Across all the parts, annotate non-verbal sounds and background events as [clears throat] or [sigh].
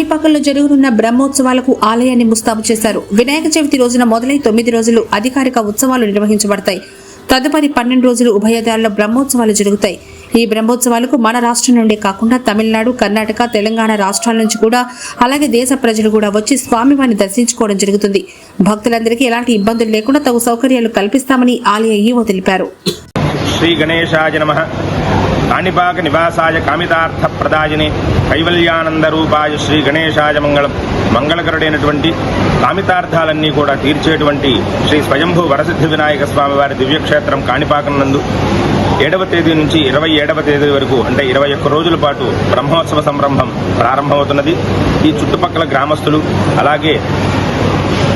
కాణిపాకంలో జరుగునున్న బ్రహ్మోత్సవాలకు ఆలయాన్ని ముస్తాబు చేశారు. వినాయక చవితి రోజున మొదలై తొమ్మిది రోజులు అధికారిక ఉత్సవాలు నిర్వహించబడతాయి. తదుపరి పన్నెండు రోజులు ఉభయదారుల బ్రహ్మోత్సవాలు జరుగుతాయి. ఈ బ్రహ్మోత్సవాలకు మన రాష్ట్రం నుండే కాకుండా తమిళనాడు కర్ణాటక తెలంగాణ రాష్ట్రాల నుంచి కూడా అలాగే దేశ ప్రజలు కూడా వచ్చి స్వామివారిని దర్శించుకోవడం జరుగుతుంది. భక్తులందరికీ ఎలాంటి ఇబ్బందులు లేకుండా తగు సౌకర్యాలు కల్పిస్తామని ఆలయ ఈవో తెలిపారు. శ్రీ గణేశాయ నమ. కాణిపాక నివాసాయ కామితార్థ ప్రదాయని కైవల్యానంద రూపాయ శ్రీ గణేశాయ మంగళం మంగళకరుడైనటువంటి కామితార్థాలన్నీ కూడా తీర్చేటువంటి శ్రీ స్వయంభూ వరసిద్ధి వినాయక స్వామి వారి దివ్యక్షేత్రం కాణిపాకం నందు ఏడవ తేదీ నుంచి ఇరవై ఏడవ తేదీ వరకు అంటే ఇరవై ఒక్క రోజుల పాటు బ్రహ్మోత్సవ సంరంభం ప్రారంభమవుతున్నది. ఈ చుట్టుపక్కల గ్రామస్తులు అలాగే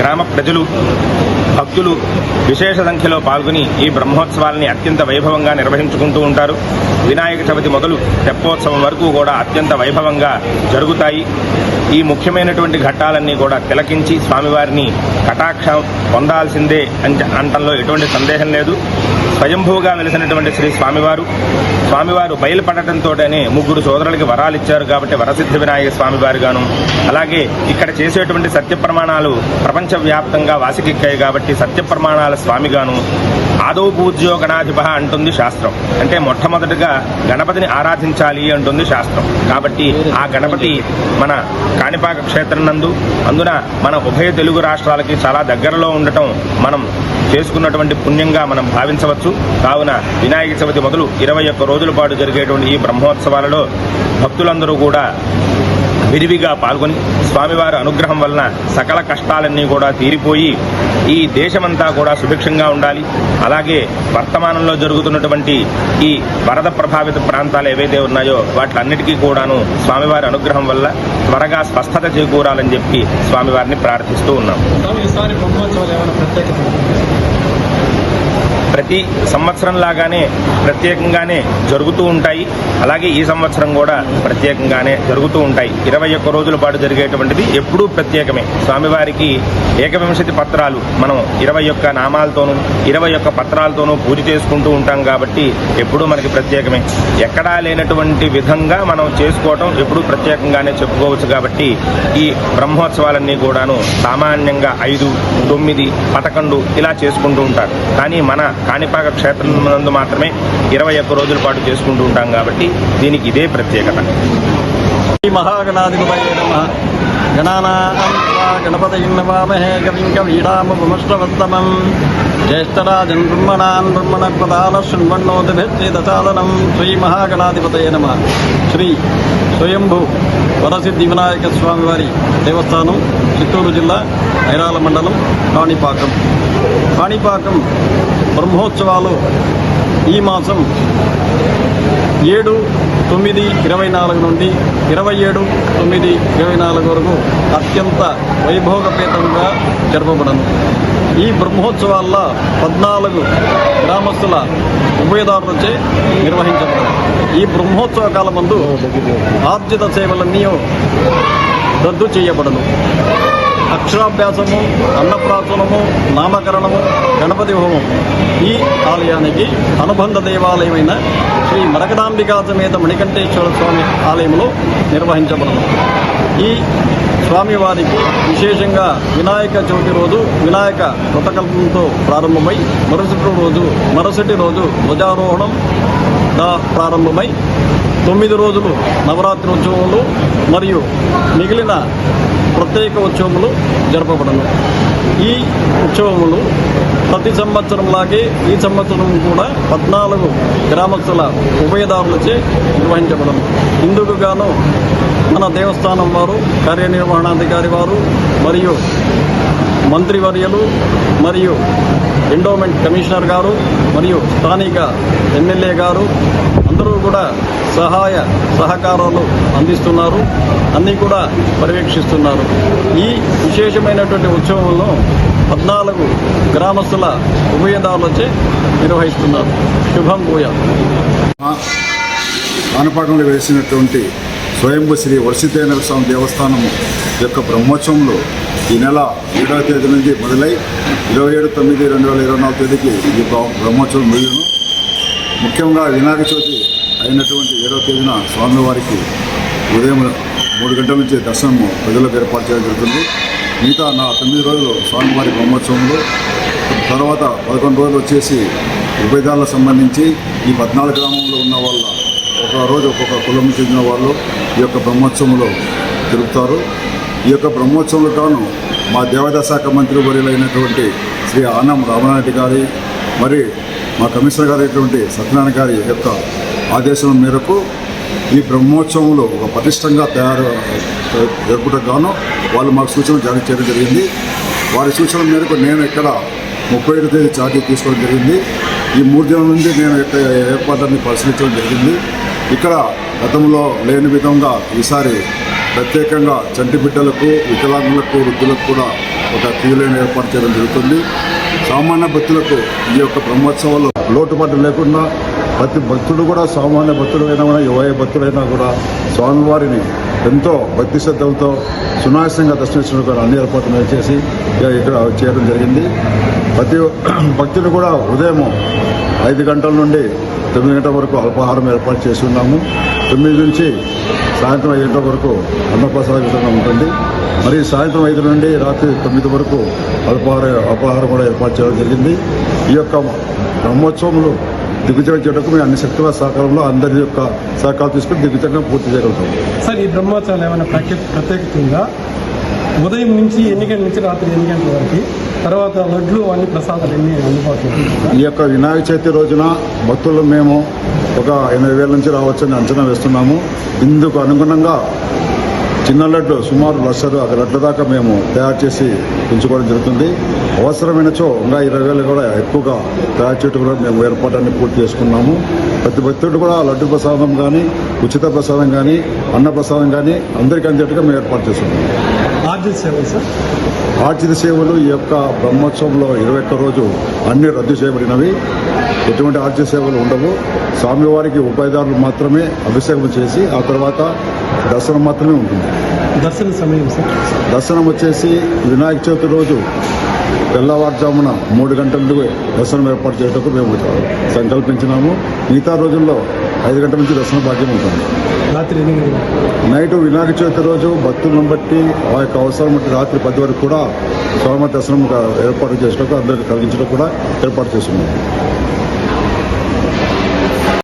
గ్రామ ప్రజలు భక్తులు విశేష సంఖ్యలో పాల్గొని ఈ బ్రహ్మోత్సవాల్ని అత్యంత వైభవంగా నిర్వహించుకుంటూ ఉంటారు. వినాయక చవితి మొదలు తెప్పోత్సవం వరకు కూడా అత్యంత వైభవంగా జరుగుతాయి. ఈ ముఖ్యమైనటువంటి ఘట్టాలన్నీ కూడా తిలకించి స్వామివారిని కటాక్షం పొందాల్సిందే అంటే అంటంలో ఎటువంటి సందేహం లేదు. స్వయంభూగా వెలిసినటువంటి శ్రీ స్వామివారు. స్వామివారు బయలుపడటంతోనే ముగ్గురు సోదరులకి వరాలు ఇచ్చారు కాబట్టి వరసిద్ధి వినాయక స్వామివారు గాను అలాగే ఇక్కడ చేసేటువంటి సత్య ప్రమాణాలు ప్రపంచవ్యాప్తంగా వాసికెక్కాయి కాబట్టి సత్య ప్రమాణాల స్వామిగాను ఆదో పూజ్యో గణాధిప అంటుంది శాస్త్రం. అంటే మొట్టమొదటిగా గణపతిని ఆరాధించాలి అంటుంది శాస్త్రం. కాబట్టి ఆ గణపతి మన కాణిపాక క్షేత్రం నందు అందున మన ఉభయ తెలుగు రాష్ట్రాలకి చాలా దగ్గరలో ఉండటం మనం చేసుకున్నటువంటి పుణ్యంగా మనం భావించవచ్చు కావున వినాయక చవితి మొదలు ఇరవై ఒక్క రోజుల పాటు జరిగేటువంటి ఈ బ్రహ్మోత్సవాలలో భక్తులందరూ కూడా విరివిగా పాల్గొని స్వామివారి అనుగ్రహం వలన సకల కష్టాలన్నీ కూడా తీరిపోయి ఈ దేశమంతా కూడా సుభిక్షంగా ఉండాలి. అలాగే వర్తమానంలో జరుగుతున్నటువంటి ఈ వరద ప్రభావిత ప్రాంతాలు ఏవైతే ఉన్నాయో వాటిలన్నిటికీ కూడాను స్వామివారి అనుగ్రహం వల్ల త్వరగా స్వస్థత చేకూరాలని చెప్పి స్వామివారిని ప్రార్థిస్తూ ఉన్నాం స్వామి ఈసారి బ్రహ్మోత్సవాలు ఏమైనా ప్రత్యేకత ప్రతి సంవత్సరం లాగానే ప్రత్యేకంగానే జరుగుతూ ఉంటాయి. అలాగే ఈ సంవత్సరం కూడా ప్రత్యేకంగానే జరుగుతూ ఉంటాయి. ఇరవై ఒక్క రోజుల పాటు జరిగేటువంటిది ఎప్పుడూ ప్రత్యేకమే. స్వామివారికి ఏకవింశతి పత్రాలు మనం ఇరవై ఒక్క నామాలతోనూ ఇరవై ఒక్క పత్రాలతోనూ పూజ చేసుకుంటూ ఉంటాం కాబట్టి ఎప్పుడూ మనకి ప్రత్యేకమే. ఎక్కడా లేనటువంటి విధంగా మనం చేసుకోవటం ఎప్పుడూ ప్రత్యేకంగానే చెప్పుకోవచ్చు కాబట్టి ఈ బ్రహ్మోత్సవాలన్నీ కూడాను సామాన్యంగా ఐదు తొమ్మిది పదకొండు ఇలా చేసుకుంటూ ఉంటారు. కానీ మన కాణిపాక క్షేత్రం నందు మాత్రమే ఇరవై ఒక్క రోజుల పాటు చేసుకుంటూ ఉంటాం కాబట్టి దీనికి ఇదే ప్రత్యేకత. మహాగణాధిపతి గణానాం త్వా గణపతయిన్నవామహే కవిం కవీడామపుమష్టవత్తమం జ్యేష్ఠరాజన్ బ్రహ్మణాన్ బ్రహ్మణపదాల శృణ్వన్నోదిభిశ్చేదసాదనం శ్రీ మహాగణాధిపతయ నమ శ్రీ స్వయంభు వరసిద్ధి వినాయక స్వామివారి దేవస్థానం చిత్తూరు జిల్లా ఐరాల మండలం కాణిపాకం। కాణిపాకం బ్రహ్మోత్సవాలు ఈ మాసం ఏడు తొమ్మిది ఇరవై నాలుగు నుండి ఇరవై ఏడు తొమ్మిది ఇరవై నాలుగు వరకు అత్యంత వైభోగపేతంగా జరపబడను. ఈ బ్రహ్మోత్సవాల్లో పద్నాలుగు గ్రామస్తుల ఉభయదారులచే నిర్వహించబడదు ఈ బ్రహ్మోత్సవ కాలమందు ఆర్జిత సేవలన్నీ రద్దు చేయబడను. అక్షరాభ్యాసము అన్నప్రాసనము నామకరణము గణపతి హోమం ఈ ఆలయానికి అనుబంధ దేవాలయమైన శ్రీ మరకదాంబికా సమేత మణికంఠేశ్వర స్వామి ఆలయంలో నిర్వహించబడదు ఈ స్వామివారికి విశేషంగా వినాయక చవితి రోజు వినాయక వ్రతకల్పంతో ప్రారంభమై మరుసటి రోజు మరుసటి రోజు ధ్వజారోహణం ప్రారంభమై తొమ్మిది రోజులు నవరాత్రి ఉత్సవములు మరియు మిగిలిన ప్రత్యేక ఉత్సవములు జరపబడను. ఈ ఉత్సవములు ప్రతి సంవత్సరంలాగే ఈ సంవత్సరం కూడా పద్నాలుగు గ్రామస్తుల ఉభయదారులచే నిర్వహించబడను. ఇందుకు గాను మన దేవస్థానం వారు కార్యనిర్వహణాధికారి వారు మరియు మంత్రివర్యులు మరియు ఎండోమెంట్ కమిషనర్ గారు మరియు స్థానిక ఎమ్మెల్యే గారు కూడా సహాయ సహకారాలు అందిస్తున్నారు అన్నీ కూడా పర్యవేక్షిస్తున్నారు. ఈ విశేషమైనటువంటి ఉత్సవంలో పద్నాలుగు గ్రామస్తుల ఉభయదారులచే నిర్వహిస్తున్నారు. శుభం భూయ. కానపాకంలో వేసినటువంటి స్వయంభూ శ్రీ వర్షితేంద్ర స్వామి దేవస్థానము యొక్క బ్రహ్మోత్సవంలో ఈ నెల ఏడవ తేదీ నుంచి మొదలై ఇరవై ఏడు తొమ్మిది రెండు వేల ఇరవై నాలుగు తేదీకి ఈ బ్రహ్మోత్సవం ముగియను. ముఖ్యంగా వినాయక చవితి అయినటువంటి ఏడవ తేదీన స్వామివారికి ఉదయం మూడు గంటల నుంచి దర్శనం ప్రజలకు ఏర్పాటు చేయడం జరుగుతుంది. మిగతా నా తొమ్మిది రోజులు స్వామివారి బ్రహ్మోత్సవంలో తర్వాత పదకొండు రోజులు వచ్చేసి ఉభయదాలకు సంబంధించి ఈ పద్నాలుగు గ్రామంలో ఉన్న వాళ్ళ ఒక రోజు ఒక్కొక్క కులం చెందిన వాళ్ళు ఈ యొక్క బ్రహ్మోత్సవంలో జరుపుతారు ఈ యొక్క బ్రహ్మోత్సవంలో గాను మా దేవాదాయ శాఖ మంత్రి వర్యులైనటువంటి శ్రీ ఆనం రామనాయుడు గారి మరి మా కమిషనర్ గారు అయినటువంటి సత్యనారాయణ గారి యొక్క ఆదేశం మేరకు ఈ బ్రహ్మోత్సవంలో ఒక పటిష్టంగా తయారు జరుపుటకు గాను వాళ్ళు మాకు సూచనలు జారీ చేయడం జరిగింది. వారి సూచనల మేరకు నేను ఇక్కడ ముప్పై ఏడు తేదీ ఛార్జీ తీసుకోవడం జరిగింది. ఈ మూడు దినాల నుండి నేను యొక్క ఏర్పాట్లన్నీ పరిశీలించడం జరిగింది. ఇక్కడ గతంలో లేని విధంగా ఈసారి ప్రత్యేకంగా చంటి బిడ్డలకు వికలాంగులకు వృద్ధులకు కూడా ఒక క్యూ లైన్ ఏర్పాటు చేయడం జరుగుతుంది. సామాన్య భక్తులకు ఈ యొక్క బ్రహ్మోత్సవాలు లోటుపాటు లేకుండా ప్రతి భక్తుడు కూడా సామాన్య భక్తుడు అయినా కూడా యువ భక్తుడైనా కూడా స్వామివారిని ఎంతో భక్తి శ్రద్ధలతో సునాయాసంగా దర్శించడానికి అన్ని ఏర్పాట్లు చేసి ఇక్కడ చేయడం జరిగింది. ప్రతి [clears throat] భక్తులు కూడా ఉదయం ఐదు గంటల నుండి తొమ్మిది గంటల వరకు అల్పాహారం ఏర్పాటు చేసి ఉన్నాము. తొమ్మిది నుంచి సాయంత్రం ఐదు గంటల వరకు అన్నప్రసాద విధంగా ఉంటుంది. మరి సాయంత్రం ఐదు నుండి రాత్రి తొమ్మిది వరకు అల్పాహార అల్పాహారం కూడా ఏర్పాటు చేయడం జరిగింది. ఈ యొక్క బ్రహ్మోత్సవంలో దిగ్విజయం చేయడానికి మేము అన్ని శక్తుల సహకారంలో అందరి యొక్క సహకారం తీసుకుని దిగ్విజయంగా పూర్తి చేయగలుగుతాం. సార్ ఈ బ్రహ్మోత్సవాలు ఏమైనా ప్రత్యేక ప్రత్యేకత ఉందా ఉదయం నుంచి ఎన్ని గంటల నుంచి రాత్రి ఎన్ని గంటల వరకు? తర్వాత లడ్లు అన్ని ప్రసాదాలు ఎన్ని అందుబాటులో? ఈ యొక్క వినాయక చవితి రోజున భక్తులు మేము ఒక ఎనభై వేల నుంచి రావచ్చని అంచనా వేస్తున్నాము. ఇందుకు అనుగుణంగా చిన్న లడ్డు సుమారు లక్షలు ఒక లడ్ల దాకా మేము తయారు చేసి పెంచుకోవడం జరుగుతుంది. అవసరమైనచో ఇంకా ఇరవై వేలు కూడా ఎక్కువగా తయారు చేయడం కూడా మేము ఏర్పాటాన్ని పూర్తి చేసుకున్నాము. ప్రతి భక్తుడు కూడా లడ్డు ప్రసాదం కానీ ఉచిత ప్రసాదం కానీ అన్న ప్రసాదం కానీ అందరికీ అందేట్టుగా మేము ఏర్పాటు చేస్తున్నాము ఆర్జిత సేవలు సార్? ఆర్జిత సేవలు ఈ యొక్క బ్రహ్మోత్సవంలో ఇరవై ఒక్క రోజు అన్ని రద్దు చేయబడినవి. ఎటువంటి ఆర్జిత సేవలు ఉండవు. స్వామివారికి ఉపాయదారులు మాత్రమే అభిషేకం చేసి ఆ తర్వాత దర్శనం మాత్రమే ఉంటుంది. దర్శన సమయం సార్? దర్శనం వచ్చేసి వినాయక చవితి రోజు తెల్లవారుజామున మూడు గంటల నుండి దర్శనం ఏర్పాటు చేయటకు మేము సంకల్పించినాము. మిగతా రోజుల్లో ఐదు గంటల నుంచి దర్శన భాగ్యం ఉంటుంది. రాత్రి నైట్ వినాయక చవితి రోజు భక్తులను బట్టి ఆ యొక్క అవసరం బట్టి రాత్రి పది వరకు కూడా స్వామి దర్శనం ఏర్పాటు చేసినప్పుడు అందరికీ కలిగించడం కూడా ఏర్పాటు చేస్తున్నాం